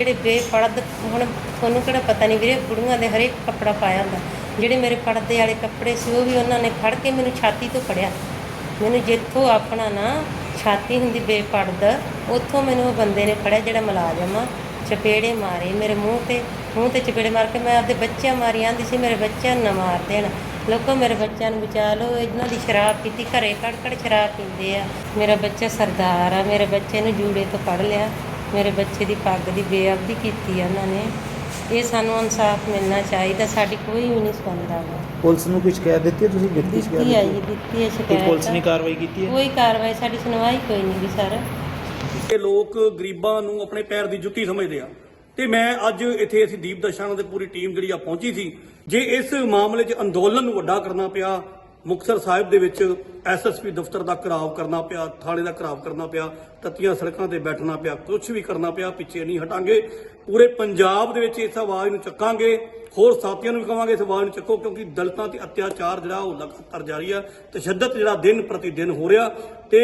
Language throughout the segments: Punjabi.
ਜਿਹੜੇ ਬੇਪਰਦ ਹੁਣ ਤੁਹਾਨੂੰ ਕਿਹੜਾ ਪਤਾ ਨਹੀਂ ਵੀਰੇ ਕੁੜੀਆਂ ਦੇ ਹਰੇਕ ਕੱਪੜਾ ਪਾਇਆ ਹੁੰਦਾ। ਜਿਹੜੇ ਮੇਰੇ ਪਰਦੇ ਵਾਲੇ ਕੱਪੜੇ ਸੀ, ਉਹ ਵੀ ਉਹਨਾਂ ਨੇ ਫੜ ਕੇ ਮੈਨੂੰ ਛਾਤੀ ਤੋਂ ਫੜਿਆ। ਮੈਨੂੰ ਜਿੱਥੋਂ ਆਪਣਾ ਨਾ ਛਾਤੀ ਹੁੰਦੀ ਬੇਪਰਦ ਉੱਥੋਂ ਮੈਨੂੰ ਉਹ ਬੰਦੇ ਨੇ ਫੜਿਆ ਜਿਹੜਾ ਮੁਲਾਜ਼ਮ ਆ, ਚਪੇੜੇ ਮਾਰੇ ਮੇਰੇ ਮੂੰਹ ਤੇ ਮੂੰਹ ਤੇ ਚਪੇੜੇ ਮਾਰ ਕੇ ਮੈਂ ਆਪਦੇ ਬੱਚਿਆਂ ਮਾਰੀ ਆਂਦੀ ਸੀ, ਮੇਰੇ ਬੱਚਿਆਂ ਨੂੰ ਨਾ ਮਾਰ ਦੇਣ। ਲੋਕੋ, ਮੇਰੇ ਬੱਚਿਆਂ ਨੂੰ ਬਚਾ ਲਓ, ਇਹਨਾਂ ਦੀ ਸ਼ਰਾਬ ਪੀਤੀ, ਘਰੇ ਕੜ ਕੜ ਸ਼ਰਾਬ ਪੀਂਦੇ ਆ। ਮੇਰਾ ਬੱਚਾ ਸਰਦਾਰ ਆ, ਮੇਰੇ ਬੱਚੇ ਨੂੰ ਜੂੜੇ ਤੋਂ ਫੜ ਲਿਆ। ਮੇਰੇ ਬੱਚੇ ਦੀ ਪੱਗ ਦੀ ਬੇਅਬਦੀ ਕੀਤੀ ਆ ਉਹਨਾਂ ਨੇ। ਇਹ ਸਾਨੂੰ ਇਨਸਾਫ ਮਿਲਣਾ ਚਾਹੀਦਾ ਸਾਡੀ ਕੋਈ ਵੀ ਨਹੀਂ ਸੁਣਦਾ ਪੁਲਿਸ ਨੂੰ ਕੋਈ ਸ਼ਿਕਾਇਤ ਦਿੱਤੀ ਹੈ? ਤੁਸੀਂ ਦਿੱਤੀ ਸ਼ਿਕਾਇਤ ਦਿੱਤੀ ਆ ਜੀ ਦਿੱਤੀ? ਹੈ ਕੋਈ ਸ਼ਿਕਾਇਤ ਪੁਲਿਸ ਨੇ ਕਾਰਵਾਈ ਕੀਤੀ ਹੈ? ਕੋਈ ਕਾਰਵਾਈ ਸਾਡੀ ਸੁਣਵਾਈ ਕੋਈ ਨਹੀਂ ਗੀ ਸਰ। ਇਹ ਲੋਕ ਗਰੀਬਾਂ ਨੂੰ ਆਪਣੇ ਪੈਰ ਦੀ ਜੁੱਤੀ ਸਮਝਦੇ ਆ। ਤੇ ਮੈਂ ਅੱਜ ਇੱਥੇ ਅਸੀਂ ਦੀਪ ਦਰਸ਼ਨ ਤੇ ਪੂਰੀ ਟੀਮ ਜਿਹੜੀ ਆ ਪਹੁੰਚੀ ਸੀ। ਜੇ ਇਸ ਮਾਮਲੇ 'ਚ ਅੰਦੋਲਨ ਨੂੰ ਵੱਡਾ ਕਰਨਾ ਪਿਆ ਮੁਕਤਸਰ ਸਾਹਿਬ ਦੇ ਵਿੱਚ ਐਸਐਸਪੀ ਦਫ਼ਤਰ ਦਾ ਘਰਾਵ ਕਰਨਾ ਪਿਆ, ਥਾਣੇ ਦਾ ਘਰਾਵ ਕਰਨਾ ਪਿਆ, ਤੱਤੀਆਂ ਸੜਕਾਂ ਤੇ ਬੈਠਣਾ ਪਿਆ ਕੁਝ ਵੀ ਕਰਨਾ ਪਿਆ, ਪਿੱਛੇ ਨਹੀਂ ਹਟਾਂਗੇ। ਪੂਰੇ ਪੰਜਾਬ ਦੇ ਵਿੱਚ ਇਸ ਆਵਾਜ਼ ਨੂੰ ਚੱਕਾਂਗੇ। ਹੋਰ ਸਾਥੀਆਂ ਨੂੰ ਵੀ ਕਹਾਂਗੇ ਇਸ ਆਵਾਜ਼ ਨੂੰ ਚੱਕੋ, ਕਿਉਂਕਿ ਦਲਤਾਂ ਤੇ ਅਤਿਆਚਾਰ ਜਿਹੜਾ ਉਹ ਲਗਾਤਾਰ ਜਾਰੀ ਆ। ਤਸ਼ੱਦਦ ਜਿਹੜਾ ਦਿਨ ਪ੍ਰਤੀ ਦਿਨ ਹੋ ਰਿਹਾ ਤੇ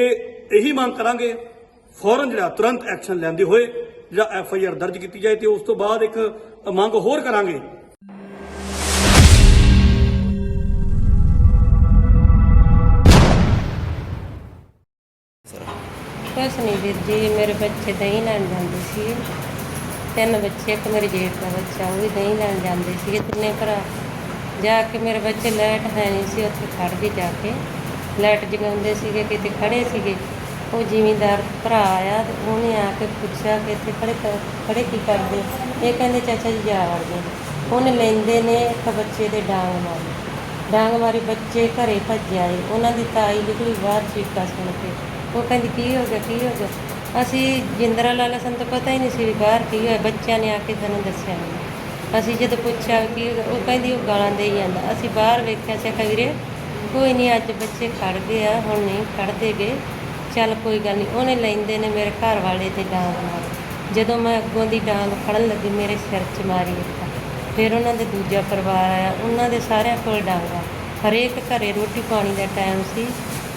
ਇਹੀ ਮੰਗ ਕਰਾਂਗੇ, ਫੌਰਨ ਜਿਹੜਾ ਤੁਰੰਤ ਐਕਸ਼ਨ ਲੈਂਦੇ ਹੋਏ, ਜਿਹੜਾ ਐਫ ਆਈ ਆਰ ਦਰਜ ਕੀਤੀ ਜਾਏ ਤੇ ਉਸ ਤੋਂ ਬਾਅਦ ਇੱਕ ਮੰਗ ਹੋਰ ਕਰਾਂਗੇ। ਕੁਛ ਨਹੀਂ ਵੀਰ ਜੀ ਮੇਰੇ ਬੱਚੇ ਦਹੀਂ ਲੈਣ ਜਾਂਦੇ ਸੀ। ਤਿੰਨ ਬੱਚੇ, ਇੱਕ ਮੇਰੇ ਜੇਠ ਦਾ ਬੱਚਾ, ਉਹ ਵੀ ਦਹੀਂ ਲੈਣ ਜਾਂਦੇ ਸੀਗੇ। ਤਿੰਨੇ ਭਰਾ ਜਾ ਕੇ ਮੇਰੇ ਬੱਚੇ ਲਾਈਟ ਹੈ ਨਹੀਂ ਸੀ, ਉੱਥੇ ਖੜ ਗਏ ਜਾ ਕੇ। ਲਾਈਟ ਜਗਾਉਂਦੇ ਸੀਗੇ, ਕਿਤੇ ਖੜੇ ਸੀਗੇ। ਉਹ ਜ਼ਿਮੀਂਦਾਰ ਭਰਾ ਆਇਆ ਤੇ ਉਹਨੇ ਆ ਕੇ ਪੁੱਛਿਆ ਕਿ ਇੱਥੇ ਖੜੇ ਕ- ਖੜੇ ਕੀ ਕਰਦੇ? ਇਹ ਕਹਿੰਦੇ, ਚਾਚਾ ਜੀ ਜਾ ਵੜਦੇ ਉਹਨੇ ਲੈਂਦੇ ਨੇ ਇੱਕ ਬੱਚੇ ਦੇ ਡਾਂਗ ਮਾਰੀ। ਡਾਂਗ ਮਾਰੀ, ਬੱਚੇ ਘਰੇ ਭੱਜ ਆਏ। ਉਹਨਾਂ ਦੀ ਤਾਈ ਨਿਕਲੀ ਬਾਹਰ ਚੀਕਾਂ ਸੁਣ ਕੇ। ਉਹ ਕਹਿੰਦੀ ਕੀ ਹੋ ਗਿਆ, ਕੀ ਹੋ ਗਿਆ? ਅਸੀਂ ਜਿੰਦਰਾ ਲਾਲਾ ਸਾਨੂੰ ਤਾਂ ਪਤਾ ਹੀ ਨਹੀਂ ਸੀ ਵੀ ਬਾਹਰ ਕੀ ਹੋਇਆ, ਬੱਚਿਆਂ ਨੇ ਆ ਕੇ ਸਾਨੂੰ ਦੱਸਿਆ ਅਸੀਂ ਜਦੋਂ ਪੁੱਛਿਆ ਕਿ ਉਹ ਕਹਿੰਦੀ ਉਹ ਗਾਲਾਂ ਦੇ ਹੀ ਜਾਂਦਾ। ਅਸੀਂ ਬਾਹਰ ਵੇਖਿਆ ਸੀ ਵੀਰੇ, ਕੋਈ ਨਹੀਂ, ਅੱਜ ਬੱਚੇ ਖੜ ਗਏ ਆ, ਹੁਣ ਨਹੀਂ ਖੜਦੇ ਗਏ ਚੱਲ ਕੋਈ ਗੱਲ ਨਹੀਂ। ਉਹਨੇ ਲੈਂਦੇ ਨੇ ਮੇਰੇ ਘਰ ਵਾਲੇ ਤੇ ਡਾਂਗ ਮਾਰੀ ਜਦੋਂ ਮੈਂ ਅੱਗੋਂ ਦੀ ਡਾਂਗ ਫੜਨ ਲੱਗੀ, ਮੇਰੇ ਸਿਰ 'ਚ ਮਾਰੀ ਇੱਕ। ਫਿਰ ਉਹਨਾਂ ਦੇ ਦੂਜਾ ਪਰਿਵਾਰ ਆਇਆ। ਉਹਨਾਂ ਦੇ ਸਾਰਿਆਂ ਕੋਲ ਡਾਂਗਾ। ਹਰੇਕ ਘਰੇ ਰੋਟੀ ਪਾਣੀ ਦਾ ਟਾਈਮ ਸੀ।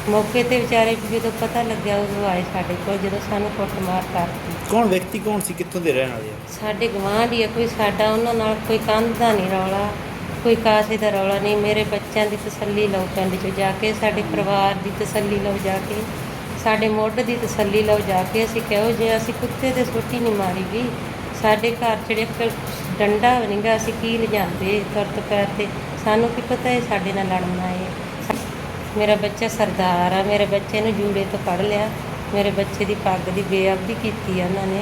ਮੌਕੇ ਤੇ ਵਿਚਾਰੇ ਜਦੋਂ ਪਤਾ ਲੱਗਿਆ ਉਹ ਆਏ ਸਾਡੇ ਕੋਲ ਜਦੋਂ ਸਾਨੂੰ ਕੁੱਟਮਾਰ ਕਰਤੀ। ਕੌਣ ਵਿਅਕਤੀ ਕੌਣ ਸੀ ਕਿੱਥੋਂ ਦੇ ਰਹਿਣ ਵਾਲੇ ਆ? ਸਾਡੇ ਗਵਾਂਢੀ ਆ ਕੋਈ ਸਾਡਾ ਉਹਨਾਂ ਨਾਲ ਕੋਈ ਕੰਧ ਦਾ ਨਹੀਂ ਰੌਲਾ ਕੋਈ ਕਾਸੇ ਦਾ ਰੌਲਾ ਨਹੀਂ। ਮੇਰੇ ਬੱਚਿਆਂ ਦੀ ਤਸੱਲੀ ਲਓ ਪਿੰਡ 'ਚ ਜਾ ਕੇ ਸਾਡੇ ਪਰਿਵਾਰ ਦੀ ਤਸੱਲੀ ਲਓ ਜਾ ਕੇ ਸਾਡੇ ਮੁੱਢ ਦੀ ਤਸੱਲੀ ਲਓ ਜਾ ਕੇ ਅਸੀਂ ਕਹੋ ਜੇ ਅਸੀਂ ਕੁੱਤੇ ਤੇ ਸੋਟੀ ਨਹੀਂ ਮਾਰੀ ਗਈ। ਸਾਡੇ ਘਰ ਜਿਹੜੇ ਇੱਕ ਡੰਡਾ ਨਹੀਂਗਾ ਅਸੀਂ ਕੀ ਲਿਜਾਂਦੇ ਤੁਰਤ ਪੈਰ ਤੇ? ਸਾਨੂੰ ਕੀ ਪਤਾ ਇਹ ਸਾਡੇ ਨਾਲ ਲੜਨ ਆਏ ਮੇਰਾ ਬੱਚਾ ਸਰਦਾਰ ਆ ਮੇਰੇ ਬੱਚੇ ਨੂੰ ਜੂੜੇ ਤੋਂ ਫੜ ਲਿਆ। ਮੇਰੇ ਬੱਚੇ ਦੀ ਪੱਗ ਦੀ ਬੇਅਬਦੀ ਕੀਤੀ ਆ ਉਹਨਾਂ ਨੇ।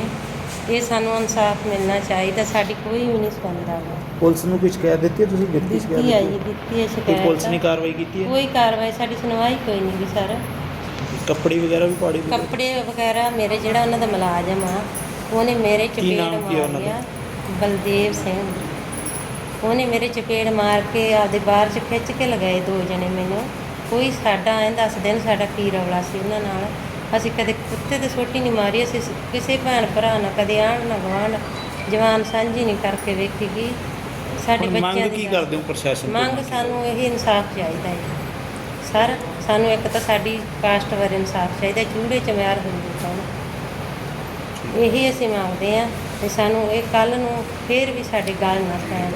ਇਹ ਸਾਨੂੰ ਇਨਸਾਫ ਮਿਲਣਾ ਚਾਹੀਦਾ ਸਾਡੀ ਕੋਈ ਵੀ ਨਹੀਂ ਸੁਣਦਾ ਪੁਲਿਸ ਨੂੰ ਕੋਈ ਸ਼ਿਕਾਇਤ ਦਿੱਤੀ ਹੈ? ਤੁਸੀਂ ਦਿੱਤੀ ਦਿੱਤੀ ਆ ਜੀ ਦਿੱਤੀ? ਦਿੱਤੀ ਹੈ ਕੋਈ ਪੁਲਿਸ ਨੇ ਕਾਰਵਾਈ ਕੀਤੀ ਹੈ? ਕੋਈ ਕਾਰਵਾਈ ਸਾਡੀ ਸੁਣਵਾਈ ਕੋਈ ਨਹੀਂ ਗੀ ਸਰ। ਕੱਪੜੇ ਵਗੈਰਾ ਵੀ ਪਾੜੇ ਹੋਏ? ਕੱਪੜੇ ਵਗੈਰਾ ਮੇਰੇ ਜਿਹੜਾ ਉਹਨਾਂ ਦਾ ਮੁਲਾਜ਼ਮ ਆ ਉਹਨੇ ਮੇਰੇ ਕੀ ਚਪੇੜ ਨਾਮ ਕੀ ਆ ਉਹਨਾਂ ਦਾ? ਬਲਦੇਵ ਸਿੰਘ। ਉਹਨੇ ਮੇਰੇ ਚਪੇੜ ਮਾਰ ਕੇ ਆਪਦੇ ਬਾਹਰ ਚ ਖਿੱਚ ਕੇ ਲਗਾਏ ਦੋ ਜਣੇ ਮੈਨੂੰ। ਕੋਈ ਸਾਡਾ ਐਂ ਦੱਸ ਦੇਣ ਸਾਡਾ ਕੀ ਰੌਲਾ ਸੀ ਉਹਨਾਂ ਨਾਲ। ਅਸੀਂ ਕਦੇ ਕੁੱਤੇ ਤੇ ਸੋਟੀ ਨਹੀਂ ਮਾਰੀ ਅਸੀਂ ਕਿਸੇ ਭੈਣ ਭਰਾ ਨਾਲ ਕਦੇ ਆਣ ਨਾ ਗਵਾਂਢ ਜਵਾਨ ਸਾਂਝੀ ਨਹੀਂ ਕਰਕੇ ਵੇਖੀ ਗਈ। ਸਾਡੇ ਬੱਚਿਆਂ ਮੰਗ ਦੀ ਕੀ ਗੱਲ- ਕਰਦੇ ਹੋ ਪ੍ਰਸ਼ਾਸਨ ਤੋਂ? ਮੰਗ ਸਾਨੂੰ ਇਹ ਇਨਸਾਫ ਚਾਹੀਦਾ ਹੈ। ਸਰ ਸਾਨੂੰ ਇੱਕ ਤਾਂ ਸਾਡੀ ਕਾਸਟ ਬਾਰੇ ਇਨਸਾਫ ਚਾਹੀਦਾ ਚੂੜੇ ਚਮਿਆਰ ਹਿੰਦੂ ਕੌਣ ਇਹੀ ਅਸੀਂ ਮੰਗਦੇ ਆ ਤੇ ਸਾਨੂੰ ਇਹ ਕੱਲ ਨੂੰ ਫੇਰ ਵੀ ਸਾਡੇ ਗੱਲ ਨਾ ਪੈਣ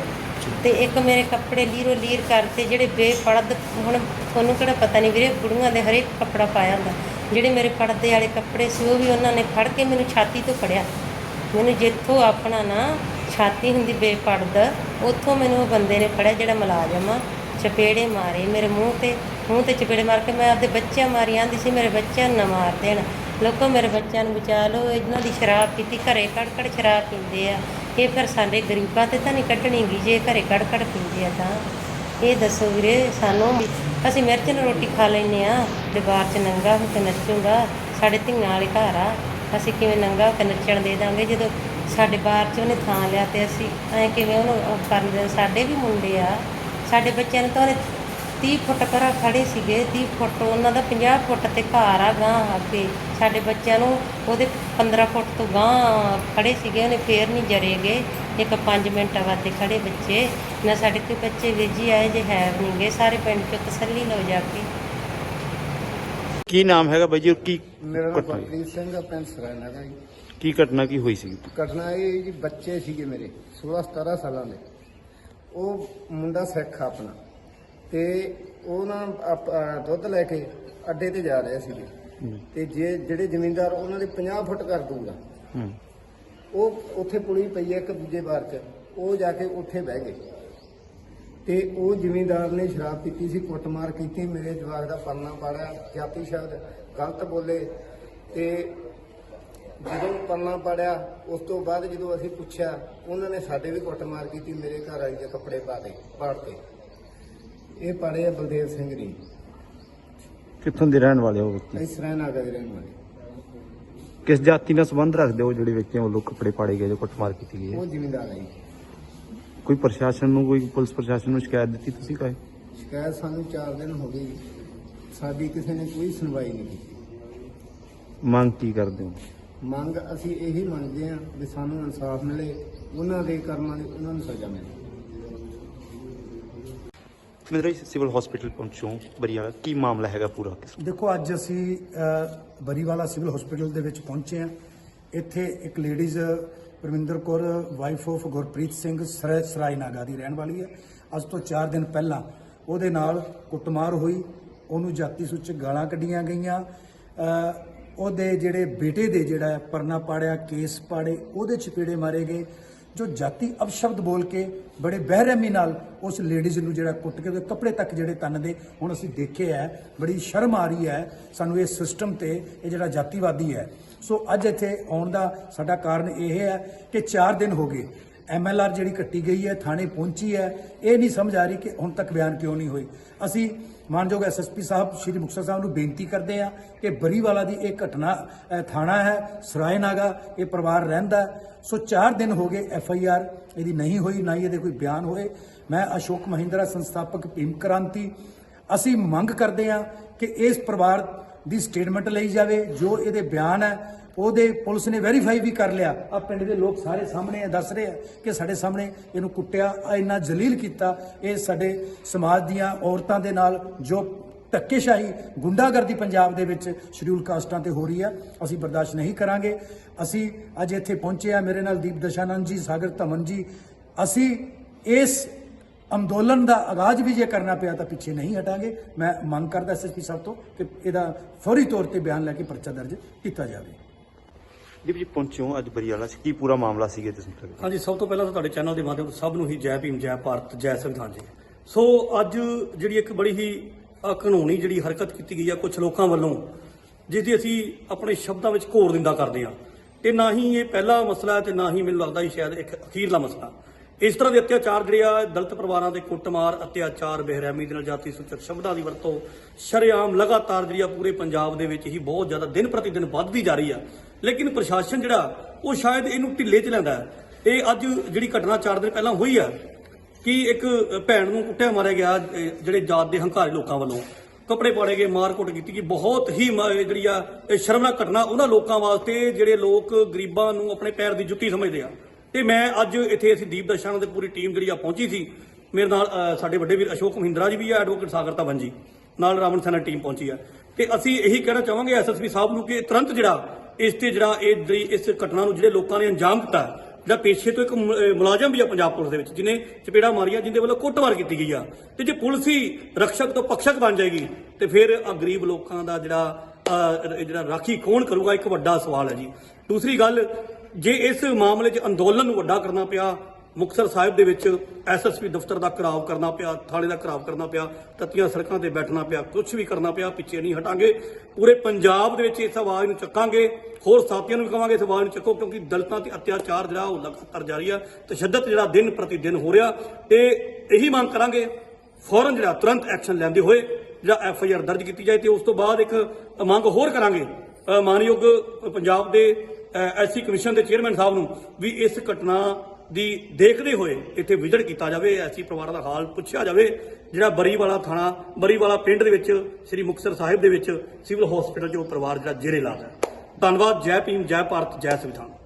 ਤੇ ਇੱਕ ਮੇਰੇ ਕੱਪੜੇ ਲੀਰੋ ਲੀਰ ਕਰਤੇ ਜਿਹੜੇ ਬੇਪਰਦ ਹੁਣ ਉਹਨੂੰ ਕਿਹੜਾ ਪਤਾ ਨਹੀਂ ਵੀਰੇ ਕੁੜੀਆਂ ਦੇ ਹਰੇਕ ਕੱਪੜਾ ਪਾਇਆ ਹੁੰਦਾ। ਜਿਹੜੇ ਮੇਰੇ ਪੜਦੇ ਵਾਲੇ ਕੱਪੜੇ ਸੀ, ਉਹ ਵੀ ਉਹਨਾਂ ਨੇ ਫੜ ਕੇ ਮੈਨੂੰ ਛਾਤੀ ਤੋਂ ਫੜਿਆ। ਮੈਨੂੰ ਜਿੱਥੋਂ ਆਪਣਾ ਨਾ ਛਾਤੀ ਹੁੰਦੀ ਬੇਪਰਦ ਉੱਥੋਂ ਮੈਨੂੰ ਉਹ ਬੰਦੇ ਨੇ ਫੜਿਆ ਜਿਹੜਾ ਮੁਲਾਜ਼ਮ ਆ, ਚਪੇੜੇ ਮਾਰੇ ਮੇਰੇ ਮੂੰਹ ਤੇ ਮੂੰਹ ਤੇ ਚਪੇੜੇ ਮਾਰ ਕੇ ਮੈਂ ਆਪਦੇ ਬੱਚਿਆਂ ਮਾਰੀ ਆਂਦੀ ਸੀ, ਮੇਰੇ ਬੱਚਿਆਂ ਨੂੰ ਨਾ ਮਾਰ ਦੇਣ। ਲੋਕੋ, ਮੇਰੇ ਬੱਚਿਆਂ ਨੂੰ ਬਚਾ ਲਓ, ਇਹਨਾਂ ਦੀ ਸ਼ਰਾਬ ਪੀਤੀ, ਘਰੇ ਕੜ ਕੜ ਸ਼ਰਾਬ ਪੀਂਦੇ ਆ। ਇਹ ਫਿਰ ਸਾਡੇ ਗਰੀਬਾਂ ਤੇ ਤਾਂ ਨਹੀਂ ਕੱਢਣੀ ਗੀ ਜੇ ਘਰੇ ਕੜ ਕੜ ਪੀਂਦੇ ਆ ਤਾਂ। ਇਹ ਦੱਸੋ ਵੀਰੇ, ਸਾਨੂੰ ਅਸੀਂ ਮਿਰਚ ਨਾਲ ਰੋਟੀ ਖਾ ਲੈਨੇ ਆ ਦੀਵਾਰ 'ਚ ਨੰਗਾ ਹੋ ਕੇ ਨੱਚੂਗਾ ਸਾਡੇ ਧੀਆਂ ਵਾਲੇ ਘਰ ਆ, ਅਸੀਂ ਕਿਵੇਂ ਨੰਗਾ ਹੋ ਕੇ ਨੱਚਣ ਦੇ ਦਾਂਗੇ, ਜਦੋਂ ਸਾਡੇ ਬਾਹਰ 'ਚ ਉਹਨੇ ਥਾਂ ਲਿਆ ਤੇ ਅਸੀਂ ਐ ਕਿਵੇਂ ਉਹਨੂੰ ਉਹ ਕਰਨ ਦੇ, ਸਾਡੇ ਵੀ ਮੁੰਡੇ ਆ, ਸਾਡੇ ਬੱਚਿਆਂ ਨੂੰ ਤਾਂ ਉਹਨੇ 30 ਫੁੱਟ ਪਰਾਂ ਖੜੇ ਸੀਗੇ 30 ਫੁੱਟ ਉਹਨਾਂ ਦਾ 50 ਫੁੱਟ ਤੇ ਘਰ ਆ ਗਾਂ ਅੱਗੇ ਸਾਡੇ ਬੱਚਿਆਂ ਨੂੰ ਉਹਦੇ 15 ਫੁੱਟ ਤੋਂ ਗਾਂ ਖੜੇ ਸੀਗੇ, ਉਹਨੇ ਫੇਰ ਨਹੀਂ ਜਰੇਗੇ ਇੱਕ 5 ਮਿੰਟ ਵਾਸਤੇ ਖੜੇ ਬੱਚੇ। ਨਾ ਸਾਡੇ ਕੋਈ ਬੱਚੇ ਵੇਜੀ ਆਏ ਜੇ ਹੈ ਵੀ ਨਹੀਂਗੇ ਸਾਰੇ ਪਿੰਡ ਚੋਂ ਤਸੱਲੀ ਲਓ ਜਾ ਕੇ। ਕੀ ਨਾਮ ਹੈਗਾ ਬਾਈ ਜੀ ਔਰ ਕੀ ਮੇਰਾ ਨਾਮ ਘਟਨਾ? ਗੁਰਪ੍ਰੀਤ ਸਿੰਘ ਆ ਪਿੰਡ ਹੈਗਾ ਜੀ। ਕੀ ਘਟਨਾ ਕੀ ਹੋਈ ਸੀ? ਘਟਨਾ ਇਹ ਜੀ ਬੱਚੇ ਸੀਗੇ ਮੇਰੇ 16 17 ਸਾਲਾਂ ਦੇ। ਉਹ ਮੁੰਡਾ ਸਿੱਖ ਆ ਆਪਣਾ। ਤੇ ਉਹ ਨਾ ਆਪ- ਦੁੱਧ ਲੈ ਕੇ ਅੱਡੇ ਤੇ ਜਾ ਰਹੇ ਸੀਗੇ। ਤੇ ਜੇ ਜਿਹੜੇ ਜ਼ਮੀਂਦਾਰ ਉਹਨਾਂ ਦੇ 50 ਫੁੱਟ ਕਰ ਦੂਗਾ ਹੂੰ। ਉਹ ਉੱਥੇ ਪੁਲੀ ਪਈ ਹੈ ਇੱਕ ਦੂਜੇ ਬਾਰ 'ਚ। ਉਹ ਜਾ ਕੇ ਉੱਥੇ ਬਹਿ ਗਏ। ਤੇ ਉਹ ਜ਼ਿਮੀਂਦਾਰ ਨੇ ਸ਼ਰਾਬ ਪੀਤੀ ਸੀ ਕੁੱਟਮਾਰ ਕੀਤੀ ਮੇਰੇ ਜਵਾਕ ਦਾ ਪਰਨਾ ਪਾੜਿਆ ਜਾਤੀ ਸ਼ਬਦ ਗਲਤ ਬੋਲੇ। ਤੇ ਜਦੋਂ ਪਰਨਾ ਪਾੜਿਆ ਉਸ ਤੋਂ ਬਾਅਦ ਜਦੋਂ ਅਸੀਂ ਪੁੱਛਿਆ ਉਹਨਾਂ ਨੇ ਸਾਡੇ ਵੀ ਕੁੱਟਮਾਰ ਕੀਤੀ ਮੇਰੇ ਘਰ ਵਾਲੀ ਦੇ ਕੱਪੜੇ ਪਾ ਦੇ ਪਾੜ ਤੇ। ਇਹ ਪਾੜੇ ਆ ਬਲਦੇਵ ਸਿੰਘ ਜੀ। ਕਿੱਥੋਂ ਦੇ ਰਹਿਣ ਵਾਲੇ ਹੋ? ਇਸ ਤਰ੍ਹਾਂ ਨਾਗਾ ਦੇ ਰਹਿਣ ਵਾਲੇ। ਕਿਸ ਜਾਤੀ ਨਾਲ ਸੰਬੰਧ ਰੱਖਦੇ ਹੋ ਜਿਹੜੇ ਵਿਅਕਤੀਆਂ ਵੱਲੋਂ ਕੱਪੜੇ ਪਾੜੇ ਗਏ ਜੋ ਕੁੱਟਮਾਰ ਕੀਤੀ ਗਈ ਹੈ? ਉਹ ਜ਼ਿਮੀਂਦਾਰ ਹੈ ਜੀ। ਕੋਈ ਪ੍ਰਸ਼ਾਸਨ ਨੂੰ ਕੋਈ ਪੁਲਿਸ ਪ੍ਰਸ਼ਾਸਨ ਨੂੰ ਸ਼ਿਕਾਇਤ ਦਿੱਤੀ ਤੁਸੀਂ ਕਾਏ ਸ਼ਿਕਾਇਤ ਸਾਨੂੰ 4 ਦਿਨ ਹੋ ਗਏ ਜੀ। ਸਾਡੀ ਕਿਸੇ ਨੇ ਕੋਈ ਸੁਣਵਾਈ ਨਹੀਂ ਕੀਤੀ। ਮੰਗ ਕੀ ਕਰਦੇ ਹੋ? ਮੰਗ ਅਸੀਂ ਇਹੀ ਮੰਗਦੇ ਹਾਂ ਵੀ ਸਾਨੂੰ ਇਨਸਾਫ ਮਿਲੇ ਉਹਨਾਂ ਦੇ ਕਰਮਾਂ ਦੀ ਉਹਨਾਂ ਨੂੰ ਸਜ਼ਾ ਮਿਲੇ। ਮੇਰੇ ਸਿਵਲ ਹਸਪੀਟਲ ਪਹੁੰਚੋ ਬਰੀਆ ਕੀ ਮਾਮਲਾ ਹੈਗਾ ਪੂਰਾ? ਦੇਖੋ ਅੱਜ ਅਸੀਂ ਅ, ਬਰੀਵਾਲਾ ਸਿਵਲ ਹਸਪੀਟਲ ਦੇ ਵਿੱਚ ਪਹੁੰਚੇ ਹਾਂ। ਇੱਥੇ ਇੱਕ ladies Parminder Kaur wife of Gurpreet Singh sir Sarai Naga ਦੀ ਰਹਿਣ ਵਾਲੀ ਹੈ। ਅੱਜ ਤੋਂ 4 ਦਿਨ ਪਹਿਲਾਂ ਉਹਦੇ ਨਾਲ ਕੁੱਟਮਾਰ ਹੋਈ। ਉਹਨੂੰ ਜਾਤੀ ਸੂਚਕ ਗਾਲਾਂ ਕੱਢੀਆਂ ਗਈਆਂ। ਅ, ਉਹਦੇ ਜਿਹੜੇ ਬੇਟੇ ਦੇ ਜਿਹੜਾ ਹੈ ਪਰਨਾ ਪਾੜਿਆ ਕੇਸ ਪਾੜੇ ਉਹਦੇ ਚਪੇੜੇ ਮਾਰੇ ਗਏ। ਜੋ ਜਾਤੀ ਅਪਸ਼ਬਦ ਬੋਲ ਕੇ ਬੜੇ ਬਹਿਰਮੀ ਨਾਲ ਉਸ ਲੇਡੀਜ਼ ਨੂੰ ਜਿਹੜਾ ਕੁੱਟ ਕੇ ਉਹਦੇ ਕੱਪੜੇ ਤੱਕ ਜਿਹੜੇ ਤੰਨਦੇ ਹੁਣ ਅਸੀਂ ਦੇਖੇ ਹੈ, ਬੜੀ ਸ਼ਰਮ ਆ ਰਹੀ ਹੈ, ਸਾਨੂੰ ਇਹ ਸਿਸਟਮ ਤੇ ਇਹ ਜਿਹੜਾ ਜਾਤੀਵਾਦੀ ਹੈ। ਸੋ ਅੱਜ ਇੱਥੇ ਆਉਣ ਦਾ ਸਾਡਾ ਕਾਰਨ ਇਹ ਹੈ ਕਿ 4 ਦਿਨ ਹੋ ਗਏ ਐਮਐਲਆਰ ਜਿਹੜੀ ਕੱਟੀ ਗਈ ਹੈ, ਥਾਣੇ ਪਹੁੰਚੀ ਹੈ, ਇਹ ਨਹੀਂ ਸਮਝ ਆ ਰਹੀ ਕਿ ਹੁਣ ਤੱਕ ਬਿਆਨ ਕਿਉਂ ਨਹੀਂ ਹੋਈ ਅਸੀਂ ਮਾਨਯੋਗ ਐਸਐਸਪੀ ਸਾਹਿਬ ਸ਼੍ਰੀ ਮੁਕਤਸਰ ਸਾਹਿਬ ਨੂੰ ਬੇਨਤੀ ਕਰਦੇ ਹਾਂ ਕਿ ਬਰੀਵਾਲਾ ਦੀ ਇਹ ਘਟਨਾ ਥਾਣਾ ਹੈ ਸਰਾਏ ਨਾਗਾ ਇਹ ਪਰਿਵਾਰ ਰਹਿੰਦਾ ਸੋ 4 ਦਿਨ ਹੋ ਗਏ ਐਫ ਆਈ ਆਰ ਇਹਦੀ ਨਹੀਂ ਹੋਈ, ਨਾ ਹੀ ਇਹਦੇ ਕੋਈ ਬਿਆਨ ਹੋਏ। ਮੈਂ ਅਸ਼ੋਕ ਮਹਿੰਦਰਾ ਸੰਸਥਾਪਕ ਭੀਮ ਕ੍ਰਾਂਤੀ। ਅਸੀਂ ਮੰਗ ਕਰਦੇ ਹਾਂ ਕਿ ਇਸ ਪਰਿਵਾਰ ਦੀ ਸਟੇਟਮੈਂਟ ਲਈ ਜਾਵੇ, ਜੋ ਇਹਦੇ ਬਿਆਨ ਹੈ ਉਹਦੇ ਪੁਲਿਸ ਨੇ ਵੈਰੀਫਾਈ ਵੀ ਕਰ ਲਿਆ। ਆ ਪਿੰਡ ਦੇ ਲੋਕ ਸਾਰੇ ਸਾਹਮਣੇ ਆ, ਦੱਸ ਰਹੇ ਆ ਕਿ ਸਾਡੇ ਸਾਹਮਣੇ ਇਹਨੂੰ ਕੁੱਟਿਆ ਇੰਨਾ ਜਲੀਲ ਕੀਤਾ। ਇਹ ਸਾਡੇ ਸਮਾਜ ਦੀਆਂ ਔਰਤਾਂ ਦੇ ਨਾਲ ਜੋ ਧੱਕੇਸ਼ਾਹੀ ਗੁੰਡਾਗਰਦੀ ਪੰਜਾਬ ਦੇ ਵਿੱਚ ਸ਼ਡਿਊਲ ਕਾਸਟਾਂ ਤੇ ਹੋ ਰਹੀ ਆ ਅਸੀਂ ਬਰਦਾਸ਼ਤ ਨਹੀਂ ਕਰਾਂਗੇ। ਅਸੀਂ ਅੱਜ ਇੱਥੇ ਪਹੁੰਚੇ ਆ ਮੇਰੇ ਨਾਲ ਦੀਪ ਦਸ਼ਾਨੰਦ ਜੀ ਸਾਗਰ ਧਮਨ ਜੀ। ਅਸੀਂ ਇਸ ਅੰਦੋਲਨ ਦਾ ਆਗਾਜ਼ ਵੀ ਜੇ ਕਰਨਾ ਪਿਆ ਤਾਂ ਪਿੱਛੇ ਨਹੀਂ ਹਟਾਂਗੇ। ਮੈਂ ਮੰਗ ਕਰਦਾ ਐਸਐਸਪੀ ਸਾਹਿਬ ਤੋਂ ਕਿ ਇਹਦਾ ਫੌਰੀ ਤੌਰ ਤੇ ਬਿਆਨ ਲੈ ਕੇ ਪਰਚਾ ਦਰਜ ਕੀਤਾ ਜਾਵੇ। ਜੀ ਜੀ ਪਹੁੰਚੋ ਅੱਜ ਬਰੀਆਲਾ ਚ ਕੀ ਪੂਰਾ ਮਾਮਲਾ ਸੀਗਾ ਤੁਸੀਂ? ਹਾਂਜੀ, ਸਭ ਤੋਂ ਪਹਿਲਾਂ ਤਾਂ ਤੁਹਾਡੇ ਚੈਨਲ ਦੇ ਮਾਧਿਅਮ ਸਭ ਨੂੰ ਹੀ ਜੈ ਭੀਮ, ਜੈ ਭਾਰਤ, ਜੈ ਸੰਵਿਧਾਨ ਜੀ। ਸੋ, ਅੱਜ ਜਿਹੜੀ ਇੱਕ ਬੜੀ ਹੀ ਕਾਨੂੰਨੀ ਜਿਹੜੀ ਹਰਕਤ ਕੀਤੀ ਗਈ ਆ ਕੁਝ ਲੋਕਾਂ ਵੱਲੋਂ ਜਿਸ ਦੀ ਅਸੀਂ ਆਪਣੇ ਸ਼ਬਦਾਂ ਵਿੱਚ ਘੋਰ ਨਿੰਦਾ ਕਰਦੇ ਹਾਂ ਤੇ ਨਾ ਹੀ ਇਹ ਪਹਿਲਾ ਮਸਲਾ ਹੈ ਤੇ ਨਾ ਹੀ ਮੈਨੂੰ ਲੱਗਦਾ ਹੀ ਸ਼ਾਇਦ ਇੱਕ ਅਖੀਰਲਾ ਮਸਲਾ। ਇਸ ਤਰ੍ਹਾਂ ਦੇ ਅਤਿਆਚਾਰ ਜਿਹੜੇ ਆ, ਦਲਿਤ ਪਰਿਵਾਰਾਂ ਦੇ ਕੁੱਟਮਾਰ, ਅਤਿਆਚਾਰ, ਬੇਰਹਿਮੀ ਦੇ ਨਾਲ ਜਾਤੀ ਸੂਚਕ ਸ਼ਬਦਾਂ ਦੀ ਵਰਤੋਂ, ਸ਼ਰੇਆਮ ਲਗਾਤਾਰ ਜਿਹੜੀ ਆ ਪੂਰੇ ਪੰਜਾਬ ਦੇ ਵਿੱਚ ਹੀ ਬਹੁਤ ਜ਼ਿਆਦਾ ਦਿਨ ਪ੍ਰਤੀ ਦਿਨ ਵੱਧਦੀ ਜਾ ਰਹੀ ਆ। ਲੇਕਿਨ ਪ੍ਰਸ਼ਾਸਨ ਜਿਹੜਾ, ਉਹ ਸ਼ਾਇਦ ਇਹਨੂੰ ਢਿੱਲੇ 'ਚ ਲੈਂਦਾ ਇਹ ਅੱਜ ਜਿਹੜੀ ਘਟਨਾ 4 ਦਿਨ ਪਹਿਲਾਂ ਹੋਈ ਆ, ਕਿ ਇੱਕ ਭੈਣ ਨੂੰ ਕੁੱਟਿਆ ਮਾਰਿਆ ਗਿਆ ਜਿਹੜੇ ਜਾਤ ਦੇ ਹੰਕਾਰੀ ਲੋਕਾਂ ਵੱਲੋਂ। ਕੱਪੜੇ ਪਾੜੇ ਗਏ ਮਾਰਕੁੱਟ ਕੀਤੀ ਗਈ। ਬਹੁਤ ਹੀ ਜਿਹੜੀ ਆ ਸ਼ਰਮਨਾਕ ਘਟਨਾ ਉਹਨਾਂ ਲੋਕਾਂ ਵਾਸਤੇ ਜਿਹੜੇ ਲੋਕ ਗਰੀਬਾਂ ਨੂੰ ਆਪਣੇ ਪੈਰ ਦੀ ਜੁੱਤੀ ਸਮਝਦੇ ਆ। ਤੇ ਮੈਂ ਅੱਜ ਇੱਥੇ ਅਸੀਂ ਦੀਪ ਦਰਸ਼ਨ ਦੇ ਪੂਰੀ ਟੀਮ ਜਿਹੜੀ ਆ ਪਹੁੰਚੀ ਸੀ। ਮੇਰੇ ਨਾਲ ਸਾਡੇ ਵੱਡੇ ਵੀਰ ਅਸ਼ੋਕ ਮਹਿੰਦਰਾ ਜੀ ਵੀ ਆ, ਐਡਵੋਕੇਟ ਸਾਗਰ ਧਵਨ ਜੀ। ਨਾਲ ਰਾਵਣ ਸੈਨਾ ਟੀਮ ਪਹੁੰਚੀ ਆ। ਤੇ ਅਸੀਂ ਇਹੀ ਕਹਿਣਾ ਚਾਹਾਂਗੇ ਐਸਐਸਪੀ ਸਾਹਿਬ ਨੂੰ ਕਿ ਤੁਰੰਤ ਜਿਹੜਾ ਇਸ ਤੇ ਜਿਹੜਾ ਇਹ ਜਿਹੜੀ ਇਸ ਘਟਨਾ ਨੂੰ ਜਿਹੜੇ ਲੋਕਾਂ ਨੇ ਅੰਜਾਮ ਦਿੱਤਾ ਜਿਹੜਾ ਪੇਸ਼ੇ ਤੋਂ ਇੱਕ ਮੁਲਾਜ਼ਮ ਵੀ ਆ ਪੰਜਾਬ ਪੁਲਿਸ ਦੇ ਵਿੱਚ, ਜਿਹਨੇ ਚਪੇੜਾ ਮਾਰੀਆਂ ਜਿੰਦੇ ਵੱਲੋਂ ਕੁੱਟਮਾਰ ਕੀਤੀ ਗਈ ਆ। ਤੇ ਜੇ ਪੁਲਿਸ ਹੀ ਰਕਸ਼ਕ ਤੋਂ ਪਕਸ਼ਕ ਬਣ ਜਾਏਗੀ, ਤੇ ਫਿਰ ਆ ਗਰੀਬ ਲੋਕਾਂ ਦਾ ਜਿਹੜਾ ਜਿਹੜਾ ਰਾਖੀ ਕੌਣ ਕਰੂਗਾ, ਇੱਕ ਵੱਡਾ ਸਵਾਲ ਹੈ ਜੀ। ਦੂਸਰੀ ਗੱਲ, ਜੇ ਇਸ ਮਾਮਲੇ 'ਚ ਅੰਦੋਲਨ ਨੂੰ ਵੱਡਾ ਕਰਨਾ ਪਿਆ ਮੁਕਤਸਰ ਸਾਹਿਬ ਦੇ ਵਿੱਚ ਐਸਐਸਪੀ ਦਫ਼ਤਰ ਦਾ ਘਰਾਵ ਕਰਨਾ ਪਿਆ, ਥਾਣੇ ਦਾ ਘਰਾਵ ਕਰਨਾ ਪਿਆ, ਤੱਤੀਆਂ ਸੜਕਾਂ ਤੇ ਬੈਠਣਾ ਪਿਆ ਕੁਝ ਵੀ ਕਰਨਾ ਪਿਆ, ਪਿੱਛੇ ਨਹੀਂ ਹਟਾਂਗੇ। ਪੂਰੇ ਪੰਜਾਬ ਦੇ ਵਿੱਚ ਇਸ ਆਵਾਜ਼ ਨੂੰ ਚੱਕਾਂਗੇ। ਹੋਰ ਸਾਥੀਆਂ ਨੂੰ ਵੀ ਕਹਾਂਗੇ ਇਸ ਆਵਾਜ਼ ਨੂੰ ਚੱਕੋ ਕਿਉਂਕਿ ਦਲਿਤਾਂ ਤੇ ਅਤਿਆਚਾਰ ਜਿਹੜਾ ਉਹ ਲਗਾਤਾਰ ਜਾਰੀ ਆ। ਤਸ਼ੱਦਦ ਜਿਹੜਾ ਦਿਨ ਪ੍ਰਤੀ ਦਿਨ ਹੋ ਰਿਹਾ ਤੇ ਇਹੀ ਮੰਗ ਕਰਾਂਗੇ, ਫੌਰਨ ਜਿਹੜਾ ਤੁਰੰਤ ਐਕਸ਼ਨ ਲੈਂਦੇ ਹੋਏ ਜਿਹੜਾ ਐਫ ਆਈ ਆਰ ਦਰਜ ਕੀਤੀ ਜਾਏ ਤੇ ਉਸ ਤੋਂ ਬਾਅਦ ਇੱਕ ਮੰਗ ਹੋਰ ਕਰਾਂਗੇ। ਮਾਨਯੋਗ ਪੰਜਾਬ ਦੇ ਐਸਸੀ ਕਮਿਸ਼ਨ ਦੇ ਚੇਅਰਮੈਨ ਸਾਹਿਬ ਨੂੰ ਵੀ ਇਸ ਘਟਨਾ ਦੀ ਦੇਖਦੇ ਹੋਏ ਇੱਥੇ ਵਿਜ਼ਿਟ ਕੀਤਾ ਜਾਵੇ, ਐਸੀ ਪਰਿਵਾਰਾਂ ਦਾ ਹਾਲ ਪੁੱਛਿਆ ਜਾਵੇ, ਜਿਹੜਾ ਬਰੀਵਾਲਾ ਥਾਣਾ, ਬਰੀਵਾਲਾ ਪਿੰਡ ਦੇ ਵਿੱਚ, ਸ੍ਰੀ ਮੁਕਤਸਰ ਸਾਹਿਬ ਦੇ ਵਿੱਚ ਸਿਵਲ ਹਸਪੀਟਲ 'ਚ ਉਹ ਪਰਿਵਾਰ ਜਿਹੜਾ ਜੇਰੇ ਇਲਾਜ ਹੈ। ਧੰਨਵਾਦ, ਜੈ ਭੀਮ, ਜੈ ਭਾਰਤ, ਜੈ ਸੰਵਿਧਾਨ।